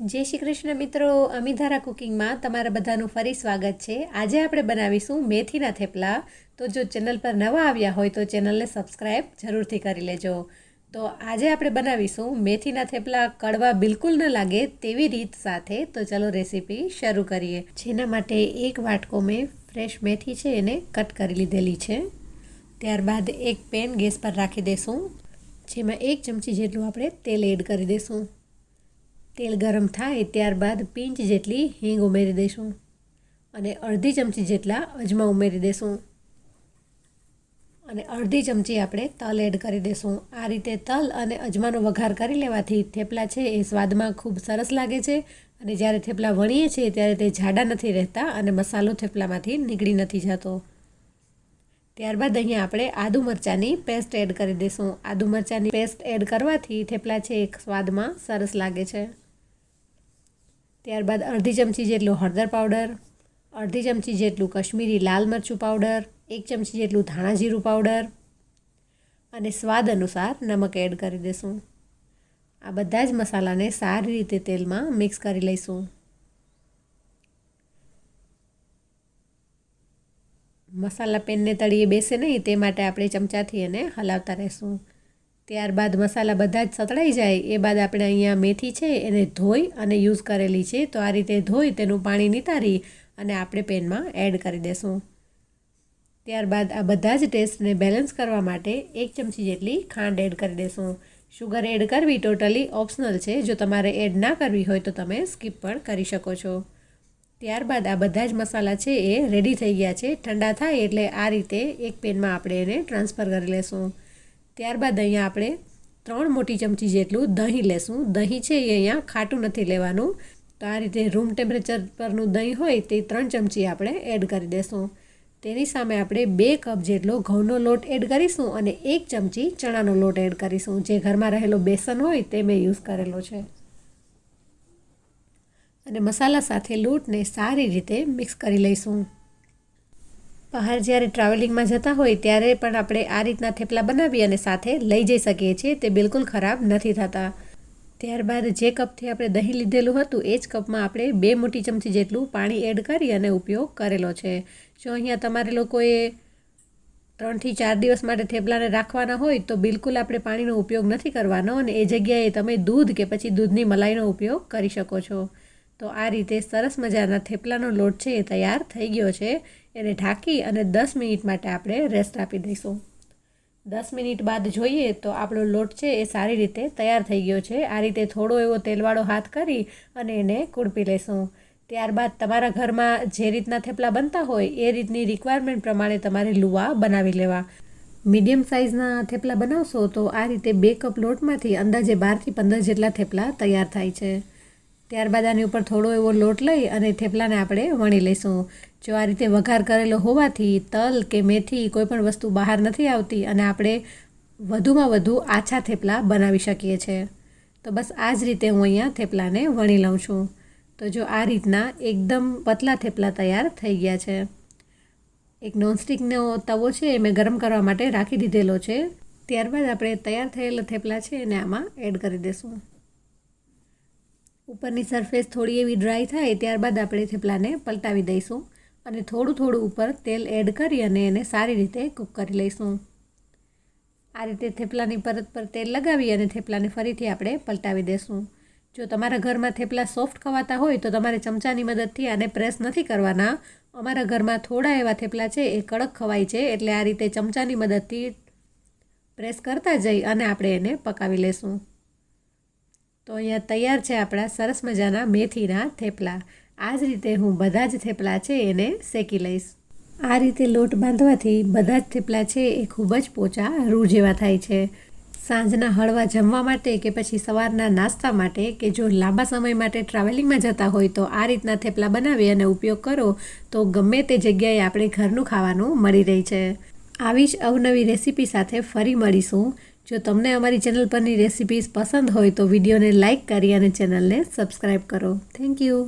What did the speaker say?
જય શ્રી કૃષ્ણ મિત્રો, અમીધારા કુકિંગમાં તમારા બધાનું ફરી સ્વાગત છે. આજે આપણે બનાવીશું મેથીના થેપલા. તો જો ચેનલ પર નવા આવ્યા હોય તો ચેનલને સબસ્ક્રાઈબ જરૂરથી કરી લેજો. તો આજે આપણે બનાવીશું મેથીના થેપલા કડવા બિલકુલ ન લાગે તેવી રીત સાથે. તો ચલો રેસીપી શરૂ કરીએ. જેના માટે એક વાટકો મેં ફ્રેશ મેથી છે એને કટ કરી લીધેલી છે. ત્યારબાદ એક પેન ગેસ પર રાખી દઈશું જેમાં એક ચમચી જેટલું આપણે તેલ એડ કરી દઈશું તેલ ગરમ થાય ત્યારબાદ પિંચ જેટલી હિંગ ઉમેરી દઈશું અને અડધી ચમચી જેટલા અજમા ઉમેરી દઈશું. અને અડધી ચમચી આપણે તલ એડ કરી દઈશું. આ રીતે તલ અને અજમાનો વઘાર કરી લેવાથી થેપલા છે એ સ્વાદમાં ખૂબ સરસ લાગે છે અને જ્યારે થેપલા વણીએ છીએ ત્યારે તે જાડા નથી રહેતા અને મસાલો થેપલામાંથી નીકળી નથી જતો. ત્યારબાદ અહીંયા આપણે આદુ મરચાંની પેસ્ટ એડ કરી દઈશું. આદુ મરચાંની પેસ્ટ એડ કરવાથી થેપલા છે એક સ્વાદમાં સરસ લાગે છે. ત્યારબાદ અડધી ચમચી જેટલું હળદર પાવડર, અડધી ચમચી જેટલું કશ્મીરી લાલ મરચું પાવડર, એક ચમચી જેટલું ધાણા જીરું પાવડર અને સ્વાદ અનુસાર નમક એડ કરી દઈશું આ બધા જ મસાલાને સારી રીતે તેલમાં મિક્સ કરી લઈશું. મસાલા પેનને તળીએ બેસે નહીં, તે માટે આપણે ચમચાથી એને હલાવતા રહેશું. ત્યારબાદ મસાલા બધા જ સતળાઈ જાય, એ બાદ આપણે અહીંયા મેથી છે એને ધોઈ અને યુઝ કરેલી છે. તો આ રીતે ધોઈ તેનું પાણી નિતારી અને આપણે પેનમાં એડ કરી દેશું. ત્યારબાદ આ બધા જ ટેસ્ટને બેલેન્સ કરવા માટે એક ચમચી જેટલી ખાંડ એડ કરી દેશું. શુગર એડ કરવી ટોટલી ઓપ્શનલ છે. જો તમારે એડ ના કરવી હોય તો તમે સ્કીપ પણ કરી શકો છો. ત્યારબાદ આ બધા જ મસાલા છે એ રેડી થઈ ગયા છે. ઠંડા થાય એટલે આ રીતે એક પેનમાં આપણે એને ટ્રાન્સફર કરી લેશું. ત્યારબાદ અહીંયા આપણે ત્રણ મોટી ચમચી જેટલું દહીં લેશું. દહીં છે એ અહીંયા ખાટું નથી લેવાનું. તો આ રીતે રૂમ ટેમ્પરેચર પરનું દહીં હોય તે ત્રણ ચમચી આપણે એડ કરી દઈશું તેની સામે આપણે બે કપ જેટલો ઘઉંનો લોટ એડ કરીશું અને એક ચમચી ચણાનો લોટ એડ કરીશું. જે ઘરમાં રહેલો બેસન હોય તે મેં યુઝ કરેલો છે. અને મસાલા સાથે લોટને સારી રીતે મિક્સ કરી લઈશું. બહાર જ્યારે ટ્રાવેલિંગમાં જતા હોય ત્યારે પણ આપણે આ રીતના થેપલા બનાવી અને સાથે લઈ જઈ શકીએ છીએ. તે બિલકુલ ખરાબ નથી થતા. ત્યારબાદ જે કપથી આપણે દહીં લીધેલું હતું, એ જ કપમાં આપણે બે મોટી ચમચી જેટલું પાણી એડ કરી અને ઉપયોગ કરેલો છે. જો અહીંયા તમારે લોકોએ ત્રણથી ચાર દિવસ માટે થેપલાને રાખવાના હોય, તો બિલકુલ આપણે પાણીનો ઉપયોગ નથી કરવાનો અને એ જગ્યાએ તમે દૂધ કે પછી દૂધની મલાઈનો ઉપયોગ કરી શકો છો. તો આ રીતે સરસ મજાના થેપલાનો લોટ છે એ તૈયાર થઈ ગયો છે. એને ઢાંકી અને દસ મિનિટ માટે આપણે રેસ્ટ આપી દઈશું. દસ મિનિટ બાદ જોઈએ તો આપણો લોટ છે એ સારી રીતે તૈયાર થઈ ગયો છે. આ રીતે થોડો એવો તેલવાળો હાથ કરી અને એને કુડપી લઈશું ત્યારબાદ તમારા ઘરમાં જે રીતના થેપલા બનતા હોય એ રીતની રિક્વાયરમેન્ટ પ્રમાણે તમારે લુવા બનાવી લેવા. મીડિયમ સાઇઝના થેપલા બનાવશો તો આ રીતે બે કપ લોટમાંથી અંદાજે બારથી પંદર જેટલા થેપલા તૈયાર થાય છે. ત્યારબાદ આની ઉપર થોડો એવો લોટ લઈ અને થેપલાને આપણે વણી લઈશું. જો આ રીતે વઘાર કરેલો હોવાથી તલ કે મેથી કોઈપણ વસ્તુ બહાર નથી આવતી અને આપણે વધુમાં વધુ આછા થેપલા બનાવી શકીએ છીએ તો બસ આ જ રીતે હું અહીંયા થેપલાને વણી લઉં છું. તો જો આ રીતના એકદમ પતલા થેપલા તૈયાર થઈ ગયા છે. એક નોનસ્ટિકનો તવો છે એ મેં ગરમ કરવા માટે રાખી દીધેલો છે. ત્યારબાદ આપણે તૈયાર થયેલા થેપલા છે એને આમાં એડ કરી દઈશું ઉપરની સરફેસ થોડી એવી ડ્રાય થાય ત્યારબાદ આપણે થેપલાને પલટાવી દઈશું. અને થોડું થોડું ઉપર તેલ એડ કરી અને એને સારી રીતે કૂક કરી લઈશું. આ રીતે થેપલાની પરત પર તેલ લગાવી અને થેપલાને ફરીથી આપણે પલટાવી દઈશું જો તમારા ઘરમાં થેપલા સોફ્ટ ખવાતા હોય તો તમારે ચમચાની મદદથી આને પ્રેસ નથી કરવાના. અમારા ઘરમાં થોડા એવા થેપલા છે, એ કડક ખવાય છે, એટલે આ રીતે ચમચાની મદદથી પ્રેસ કરતા જઈ અને આપણે એને પકાવી લઈશું તો અહીંયા તૈયાર છે આપણા સરસ મજાના મેથીના થેપલા. આ જ રીતે હું બધા જ થેપલા છે એને શેકી લઈશ. આ રીતે લોટ બાંધવાથી બધા જ થેપલા છે એ ખૂબ જ પોચા રૂ જેવા થાય છે. સાંજના હળવા જમવા માટે કે પછી સવારના નાસ્તા માટે કે જો લાંબા સમય માટે ટ્રાવેલિંગમાં જતા હોય તો આ રીતના થેપલા બનાવી અને ઉપયોગ કરો તો ગમે તે જગ્યાએ આપણે ઘરનું ખાવાનું મળી રહી છે. આવી જ અવનવી રેસીપી સાથે ફરી મળીશું. જો તમને અમારી ચેનલ પરની રેસિપીઝ પસંદ હોય તો વિડીયોને લાઇક કરી અને ચેનલને સબસ્ક્રાઈબ કરો. Thank you.